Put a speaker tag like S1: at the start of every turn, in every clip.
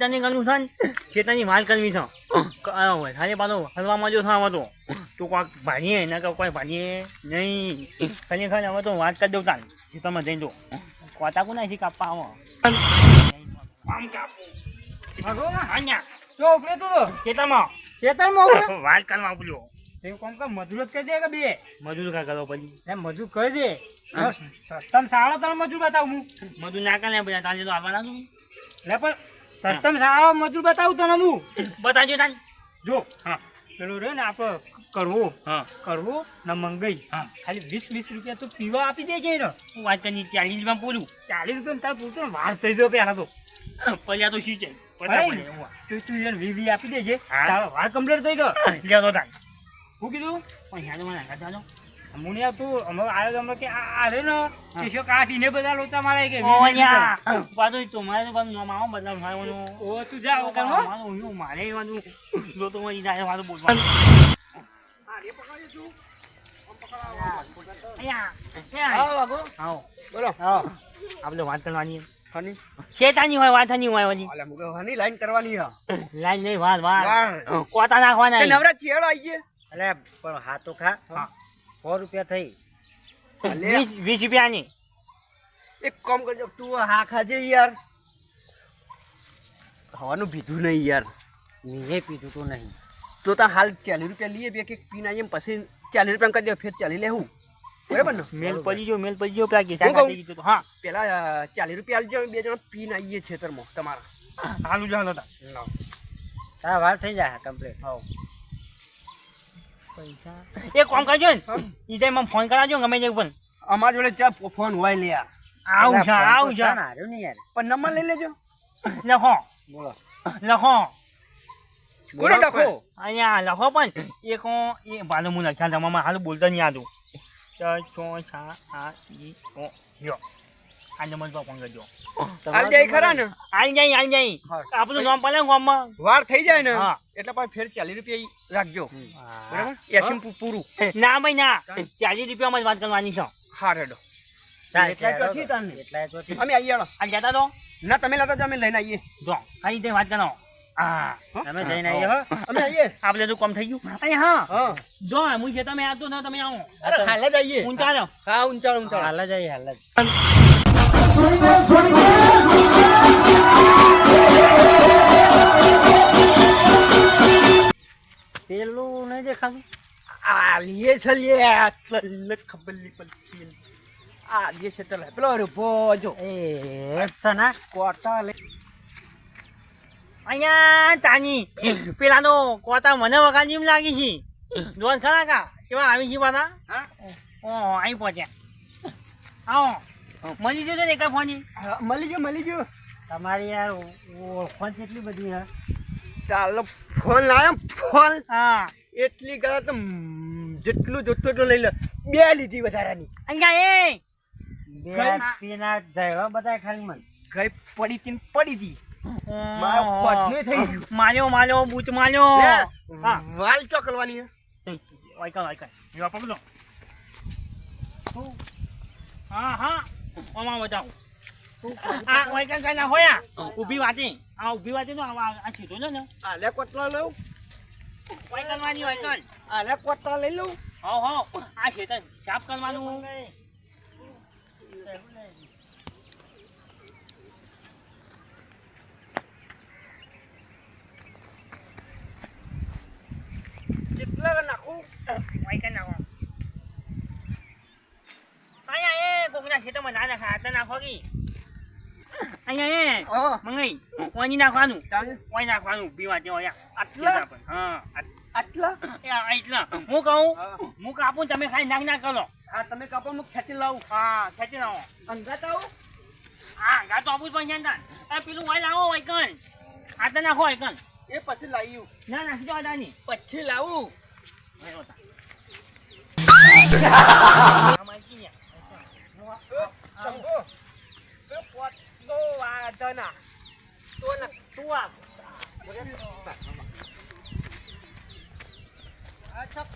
S1: તને કરવું છે ને શેતાની માલ કરવી છે. ખાલી પાછો હલવામાં જો થવા તો. તું કોઈક ભાણીએ ને કે કોઈ ભાણીએ નહીં. ખાલી ખાલી હવે તો વાત કરી દઉં તાન ખેતરમાં જઈ દો કોતા કોના છે કાપવા આવો? આમ કાપું. અહીંયા
S2: ચો ઉપડે તું? તો
S1: ખેતરમાં
S2: ખેતરમાં
S1: વાત કરવા બોલ્યો
S2: તે કોમ કામ મજૂર કરી દે કે બે?
S1: મજૂર કા કરો પછી
S2: એમ મજૂર કરી દે. સસ્તમ સારો તને મજૂર બતાવું હું.
S1: મજૂર ના કરે પછી તાજે તો આવવાના છું
S2: લે પણ સસ્તમ સારો મજૂર બતાવું તને હું.
S1: બતાવજો તાન.
S2: જો
S1: હા.
S2: પેલો રે ને આપણે કરવો.
S1: હા.
S2: કરવો ને મંગાઈ.
S1: હા.
S2: ખાલી વીસ વીસ રૂપિયા તો પીવા આપી દેજે ને
S1: હું વાત કરી ચાલીસ રૂપિયા પૂરું
S2: ચાલીસ રૂપિયા તારે પૂછતો ને વાર થઈ ગયો પેલા તો.
S1: પછી આ તો શું છે?
S2: તું તું એને વી વી આપી દેજે. તારો વાર કમ્પ્લીટ થઈ ગયો.
S1: લ્યો તો તાન.
S2: હું કીધું?
S1: પણ યાદ મને ચાલો.
S2: મુનિયા તું અમે આવ્યો હમણાં કે આ આ રે ને કે કાઢીને બધા લોચા મારે કે
S1: ઓ
S2: વી વી
S1: યા
S2: રૂપિયા.
S1: પાછું તમારે તો પાછું નામ આવો બદલાવ
S2: ઓ તું જા વગરમાં
S1: મારું હું મારે વાંધું જો તો મને ઈજા વાળું બોલવા અહીંયા. આવો.
S3: બોલો.
S1: આપણે વાત કરવાની. ખેતાની હોય વાતની હોય ઓલી.
S3: હની લાઈન કરવાની
S1: લાઈન નહીં વાત વાત. કોતા નાખવાના
S3: તે નવરા છેડો આઈએ
S2: અલે પણ હા તો ખા.
S1: હા.
S2: સો રૂપિયા થઈ.
S3: અલે
S1: વીસ વીસ રૂપિયાની.
S3: એક કામ કરજો તું હા ખાજે યાર. ખાવાનું પીધું નહીં યાર.
S2: મેં પીધું તો નહીં.
S3: તો તા હાલ ચાલીસ રૂપિયા લઈએ બે કે પીને આવીએ ને પછી ચાલીસ રૂપિયા કરી દે ફેર ચાલી લેવું બરાબર ને?
S1: મેલ પડી ગયો મેલ પડી ગયો પેલા
S3: હું
S1: કેસા
S3: કહું?
S1: કાઢી દીધું તો. હા.
S3: પેલા અ, ચાલીસ રૂપિયા આલજો બે જણા પીને આવીએ ખેતરમાં તમારા.
S1: હાલું જ હાલો તા.
S2: હા વાર થઈ જાય કમ્પ્લીટ
S3: હાવ
S1: પૈસા. એક કામ કરજો ને. ઈ ટાઈમ મને ફોન કરાજો ગમે તે પણ.
S3: અમારા જોડે ચા ફોન હોય લે
S1: આવું છે આવું છે.
S2: હારું ને યાર.
S3: પણ નંબર લઈ લેજો.
S1: લખો.
S3: બોલો.
S1: લખો.
S3: કોને લખો?
S1: અહીંયા લખો પણ. એક એ ભાલો હું લખ્યા તમામાં હાલ બોલતા નહીં આતું છ છ સાત આઠ ઈ ઓ યો આ નંબર પર કરજો?
S3: હાલ જાય ખરા ને?
S1: આઈ જાય આઈ જાય. આપણું નામ પડે ગામમાં?
S3: વાર થઈ જાય ને એટલે પાછું ફેર ચાલીસ રૂપિયા રાખજો. બરાબર? એસી પૂરું.
S1: ના ભાઈ ના. ચાલીસ રૂપિયામાં જ વાત કરવાની છે.
S3: હા રેડો.
S2: ચાલ,
S3: એટલા
S2: ચાલ,
S3: ચોથી તાને.
S2: એટલા ચોથી.
S3: અમે આવીએ
S1: આ જતા તો
S3: ના તમે લાતા જો અમે લઈને આવીએ
S1: જો કઈ રીતે વાત કરો?
S2: અમે જઈને આવીએ હો.
S3: અમે આવીએ
S1: આપણે તો કમ થઈ ગયું? અહીંયા હા.
S3: હા.
S1: જો હું છે તમે આવતો ના તમે આવો.
S3: હાલે હાલ જ આવીએ
S1: હું
S3: ઊંચાણ ઊંચાણ
S2: હાલ જ આવીએ હાલ જ. પેલું નહીં દેખાતું?
S3: આ લીએ છે લે ખબર નહીં પડતી. આ લીએ છે તલે પેલો રૂપો જો.
S2: એ સના
S3: કોટા લે.
S1: અહીંયા ચાની. પેલાનો કોતા મને વગાડી જેમ લાગી છે. જોન ખરા કા? કેવા આવી છે પાછા?
S3: હા.
S1: ઓ અહીં પહોંચ્યા. આવો. મળી જજો ને એક ફોની
S3: મળી ગયો મળી ગયો.
S2: તમારી યાર ઓળખાણ કેટલી બધી યાર
S3: ચાલો ફોન લાવ્યો ફોન.
S1: હા.
S3: એટલી ગળા તો જેટલું જોતું એટલું લઈ લે. બે લીધી વધારાની.
S1: અહીંયા એ!
S2: બે પીના જાય બધા ખાલી મન.
S3: ગઈ પડી તીન પડી તી મારો પગનું થઈ ગયું.
S1: માલ્યો માલ્યો બૂચ માલ્યો. હા.
S3: વાલ ચોકલવાની.
S1: વાયકા એવા પકડો હા હા. ઓમાં બતાવો આ વાયકલ કઈ ના હોયા ઊભી વાતી આ ઊભી વાતી તો આ આ સીધો છે ને
S3: આ લે કોટલા લઉં
S1: વાયકલ વાની વાયકલ
S3: આ લે કોટલા લઈ લઉં
S1: હો હો આ ખેતર સાફ કરવાનું
S3: જેટલા નાખું
S1: વાયકલ નાખો અહીંયા એ કોકના ખેતરમાં ના નાખા આટલા નાખો કી? અહીંયા એ મંગઈ. ઓની નાખવાનું. ઊભી વાતી હોય
S3: આટલા?
S1: હા
S3: આટલા?
S1: એ હું કહું
S3: હા.
S1: કાપું તમે ખાલી નાખ નાખ કરો.
S3: હા તમે કાપો હું ખેંચી લાવું.
S1: હા ખેંચી લાવો.
S3: અંગાત આવું?
S1: હા ગા તો આપું જ પૈસા ના પેલું વાય લાવો વાયકન આટલા નાખો વાયકન
S3: એ પછી લાવ્યું
S1: ના નાખી દો આદાની.
S3: પછી લાવું. ตั
S1: วน่ะ
S3: ตัวชั
S1: ก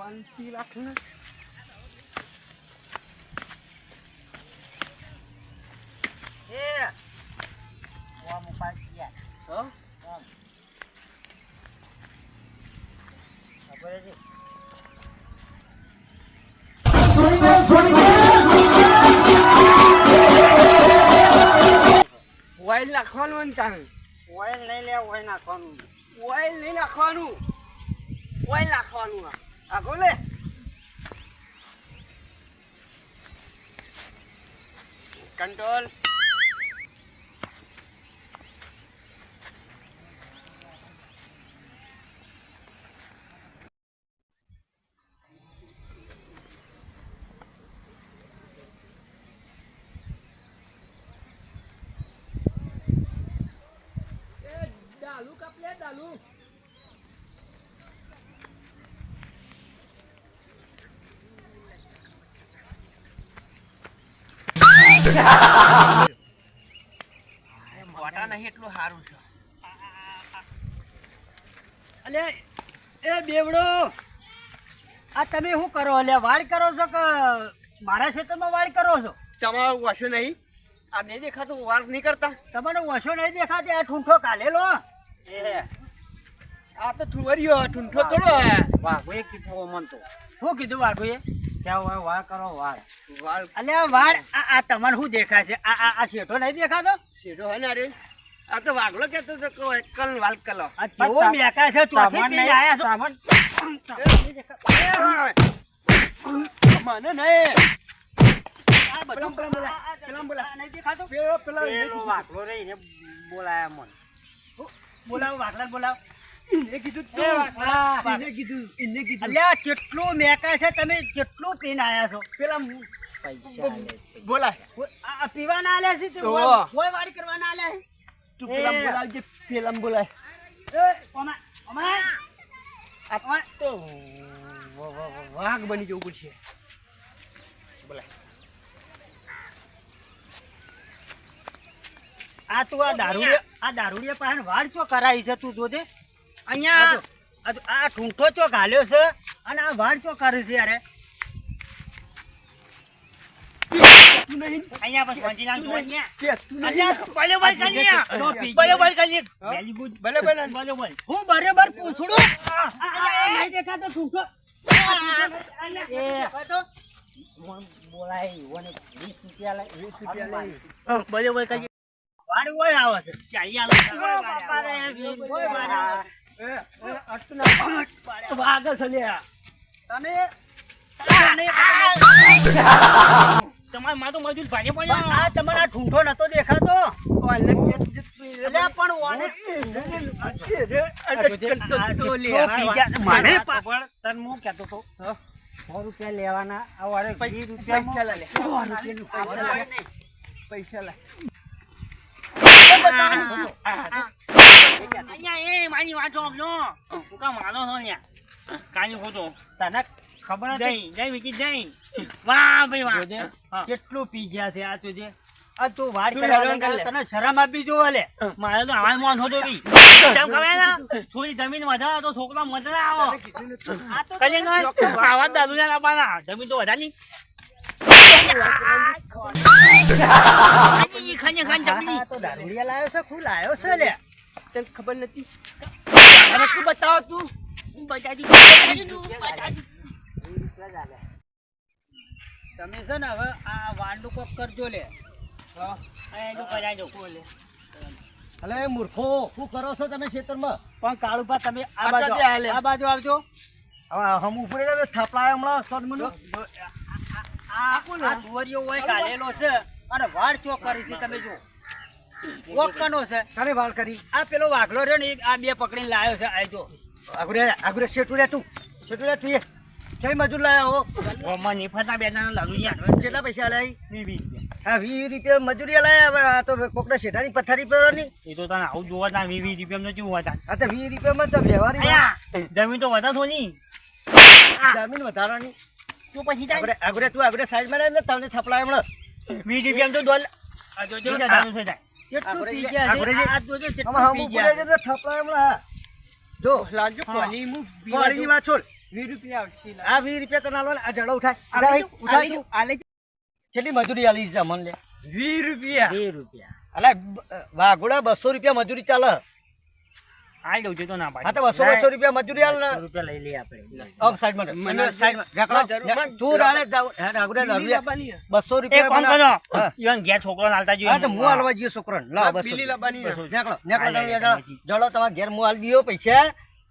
S1: วันที่
S3: รั
S1: กนะ
S3: ઓઇલ નાખવાનું ને તાણ
S1: ઓઇલ નહીં લે ઓઇલ નાખવાનું.
S3: ઓઇલ નહીં નાખવાનું. ઓઇલ નાખવાનું આ. આગો લે કંટ્રોલ. ડાલુ કપલે ડાલુ મોટા નહીં એટલું સારું છે.
S4: અલે એ બેવડો આ તમે શું કરો? અલે વાળ કરો છો કે મારા ક્ષેત્રમાં વાળ કરો છો?
S3: તમારું વાંચો નહીં. આ નહીં દેખાતું વાળ નહીં કરતા.
S4: તમારો વાંચો નહીં દેખાતી આ ઠૂંઠો કાઢેલો
S3: આ તો થુવરિયો ઠૂંઠો થોડો હે.
S1: વાઘો એક કીધું મન તો
S4: શું કીધું વાઘુએ
S1: ત્યાં હોય કરો
S3: વાળ
S4: અલે વાળ આ આ તમને શું દેખાય છે આ આ શેઠો નહીં દેખાતો
S3: સીધો હે ને અરે આ તો વાઘલો કેતો તો કે કલ વાલ કલો
S4: આ કેવો મેકાય છે ચોથી પીને આયા છો
S3: મને નહીં
S4: આ બધું
S3: પેલા બોલા, પેલા બોલા.
S4: નહીં દેખાતો
S3: પેલો પેલો
S1: પેલો વાઘલો રહીને બોલાયા મન
S4: બોલાવો વાઘલા બોલાવો
S3: એને કીધું
S1: એ વાઘલા.
S3: એને કીધું એને કીધું
S4: અલ્યા કેટલું મેકાય છે તમે કેટલું પીને આયા છો
S3: પેલા
S1: પૈસા
S3: બોલાય
S4: આ આ પીવાના આલ્યા છે કોઈ કોઈ કરવાના આલ્યા છે
S3: તું પેલા. બોલાવજે પેલા બોલાય
S4: એ ઓમા ઓમા
S3: આ તો વ- વ- વ- વાઘ બની જવું પડશે બોલાય
S4: આ તું આ દારૂડિયા આ દારૂડિયા પાસે વાળ ચો કરાઈ છે તું જોજે.
S1: અહીંયા
S4: આ ઠૂંઠો ચો ઘાલ્યો છે અને આ વાળ ચો કરે છે યારે.
S1: અહીંયા બસ પહોંચી જાવ અહીંયા
S3: હા?
S1: બરોબર
S4: પૂછડું? નહીં દેખાતો ઠૂંઠો?
S1: બોલાય ઓને 20 રૂપિયા લઈ. 20 રૂપિયા લઈ
S4: હા, બરાબર કરી વાળ ઓય આવે છે.
S1: ચાલી આલો
S4: ઓય વાળ આવે છે.
S3: એ, એ, અટતું ના.
S4: વાઘ છે લ્યા. તમે તમે-
S1: તમારે તો મજૂર ભાગે
S4: પણ આ તમારા ઠૂંઠો નતો દેખાતો?
S3: પૈસા લે.
S4: પૈસા લે.
S3: પૈસા
S1: અહીંયા એ મારી વાત સાંભળો હું કામ માનો છો ને કાલી ખોટો
S4: તને ખબર
S1: જઈ જઈ વિકી જઈ વાહ ભાઈ વાહ.
S4: કેટલું પી ગયા છે આ તુજે આ તું
S3: લે.
S4: તને શરમ આપી જો
S1: મારે તો આવાજ મોન હોતો બી તેમ ખબર ને થોડી જમીન વધારે તો છોકરા મજા આવો.
S4: આ તો
S1: કઈ
S4: તને
S1: નહીં આવાજ દાદુ ને જમીન તો વધારે નહીં. ખાજી ખાજી ખાજી
S4: હા, તો દારૂડિયા લાયો છે ખુલ લાયો છે લે
S3: તને ખબર નથી અરે તું બતાવ તું
S1: બતાજી બતાજી
S4: તમે છે ને હવે આ વાંડું કોક કરજો લે
S1: એનું કરાજો
S3: અલે મૂર્ખો શું કરો છો તમે ખેતરમાં
S4: પણ કાળુભા તમે આ બાજુ આ બાજુ આવજો
S3: હવે હમ ઉપર થપલાય હમણાં સદમનું
S4: આ આ હોય કાઢેલો છે અને વાળ ચોક કરી છે તમે જો કોકનો છે.
S3: કાને વાળ કરી.
S4: આ પેલો વાઘલો રહ્યો ને આ બે પકડીને લાયો છે આ જો
S3: આગુરે આગુરે શેઠું રે તું. શેઠું રે તું જય મજૂર લાયા હો.
S1: ગોમાં નહીં ફરતા બેઠા
S3: કેટલા પૈસા લાઈ હા વીસ રૂપિયા મજૂરી લાયા હવે આ તો કોકડા શેઠાની પથારી પહેરવાની
S1: એ તો તને આવું જોવા તા વી વી રૂપિયા નો કેવું હતા
S3: આ તો વીસ રૂપિયામાં તો વ્યવહારી
S1: જમીન તો વધારે થોડી.
S3: જમીન વધારાની.
S1: તો પછી જાય
S3: આગરે આગુરે તું આગરે સાઈડમાં ને તમને થપલાય હમણાં.
S1: વીસ રૂપિયા તો ડોલ
S4: આ જોજો. કેટલું પી
S3: જે-
S4: ગયા
S3: આગળ
S4: આ જોજો કેટલું પી ગયા.
S3: થપલાય હમણાં. જો
S1: લાલજો
S3: કોલી મુ કોલી વાત છોડ.
S4: વીસ રૂપિયા આવશે
S5: આ વીસ રૂપિયા તને આલવાના. આ જડો ઉઠાય.
S4: આ
S5: ઉઠાય,
S4: લેજો,
S5: ઉઠાય તું.
S4: આ લેજો.
S5: કેટલી મજૂરી આલી છે મન લે.
S4: વીસ રૂપિયા.
S1: બે રૂપિયા.
S5: અલા વાઘોડા બસો રૂપિયા મજૂરી ચાલે.
S1: આ દઉં છું તો ના
S5: હા તો બસો બસો રૂપિયા મજૂરી આલ ને.
S1: રૂપિયા લઈ લઈએ આપણે.
S5: ઓફ સાઈડમાં
S4: મને
S5: સાઈડમાં. રેકડો.
S4: જરૂર
S5: તું રાડે જાવ. હે,
S4: બીલી
S5: દારૂડિયા. બસો રૂપિયા કોણ
S1: કરો. ઈવન ઘેર છોકરો નાલતા જોઈએ.
S5: હા તો હું હાલવા જઈએ છોકરો લા બસો
S4: બીલી લાબાની.
S5: નેકળો, નેકળો તમે જડો તમારા ઘેર હું હાલ દીયો પૈસા.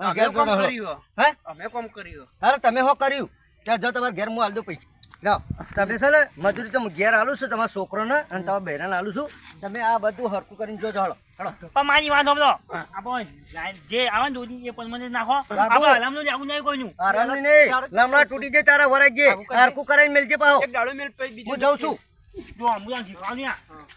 S4: અમે
S5: ઘેર
S4: કોમ કર્યું
S5: હે.
S4: અમે કોમ કર્યું
S5: અરે તમે હો કર્યું? ત્યાં જો તમાર ઘેર હું હાલ દઉં પૈસા. લાવ. તમે છે ને મજૂરી તો ઘેર આલું છું તમારા છોકરોને અને તમારા બહેરાને આલું છું. તમે આ બધું હરકું કરીને જોજો હળો હળો
S1: પણ મારી વાત સાંભળો. આપણે જે આવે ને દૂધી એ પરમાનન્ટ નાખો. આપણે હલામનું જ નહીં કોઈનું.
S5: તૂટી જાય તારા વરાઈ જાય હરખું કરીને મેલજે પાહો.
S4: એક મેલ
S5: હું જાઉં છું.
S1: જો હું તમને શીખવાડું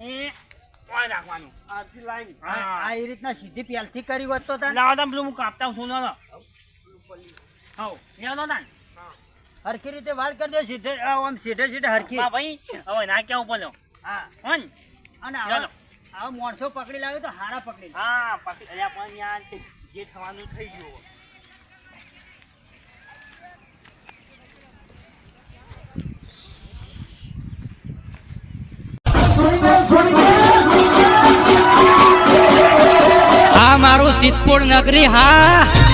S1: એ નાખવાનું
S4: આથી લાઈન. આ એ રીતના સીધી પ્યાલથી કરી વધતો તો તાન
S1: લાવો તમે હું કાપતા છું ના
S4: હરખી રીતે વાળ કરી દે સીધે આમ સીધે સીધે હરખી.
S1: ભાઈ હવે ના ક્યાં ઉપર લો
S4: હા.
S1: હન.
S4: અને. આવા આવા પકડી લાવ્યો તો હારા પકડી
S1: હા પકડી અલ્યા પણ યાર જે થવાનું થઈ ગયું
S6: આ મારું સિદ્ધપુર નગરી હા.